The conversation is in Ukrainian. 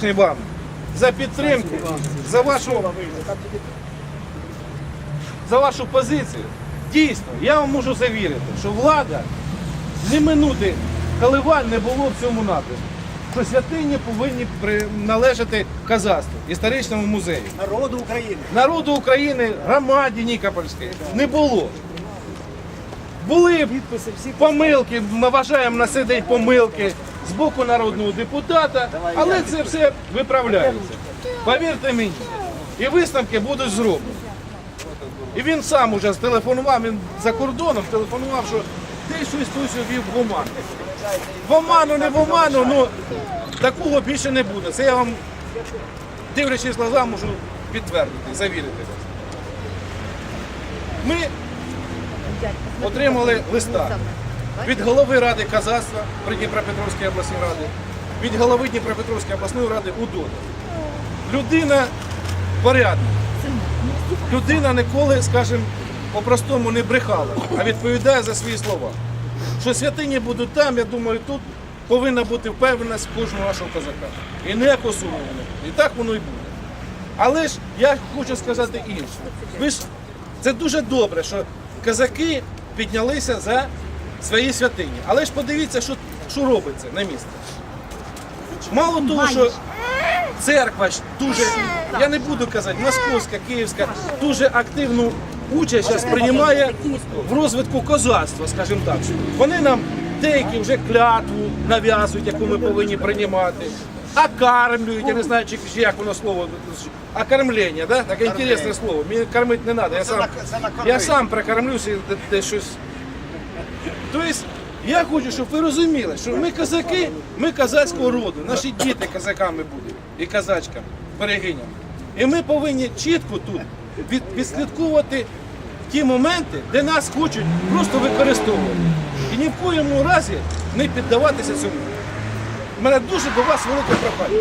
вдячний вам за підтримку, за вашу, за вашу позицію. Дійсно, я вам можу завірити, що влада не минути коливань не було в цьому напрямку. Що святині повинні належати казацтву, історичному музею. Народу України. Народу України, громаді Нікопольської не було. Були помилки, ми вважаємо на день помилки з боку народного депутата, але це все виправляється. Повірте мені, і висновки будуть зроблені. І він сам уже зтелефонував, він за кордоном телефонував, що ти щось тут вів в оману. В оману, не в оману, ну такого більше не буде. Це я вам, дивлячись глаза, можу підтвердити, завірити вас. Ми отримали листа від голови ради казацтва при Дніпропетровській обласній раді, від голови Дніпропетровської обласної ради УДОДа. Людина порядна. Людина ніколи, скажімо, по-простому не брехала, а відповідає за свої слова. Що святині будуть там, я думаю, тут повинна бути впевненість кожного нашого козака. І ніякого сумніву. І так воно і буде. Але ж я хочу сказати інше. Ви ж це дуже добре, що козаки піднялися за свої святині. Але ж подивіться, що, що робиться на місці. Мало того, що церква ж дуже, я не буду казати, московська, київська, дуже активну участь зараз приймає в розвитку козацтва, скажімо так. Вони нам деякі вже клятву нав'язують, яку ми повинні приймати. Окармлюють, я не знаю, чи як воно слово. Окормлення, да? таке інтересне слово. Мені кормити не треба. Я сам, я сам прокормлюся де- щось Тобто я хочу, щоб ви розуміли, що ми козаки, ми козацького роду, наші діти козаками будуть і козачками, берегинями. І ми повинні чітко тут від, відслідковувати ті моменти, де нас хочуть просто використовувати. І ні в коєму разі не піддаватися цьому. У мене дуже до вас велике прохання.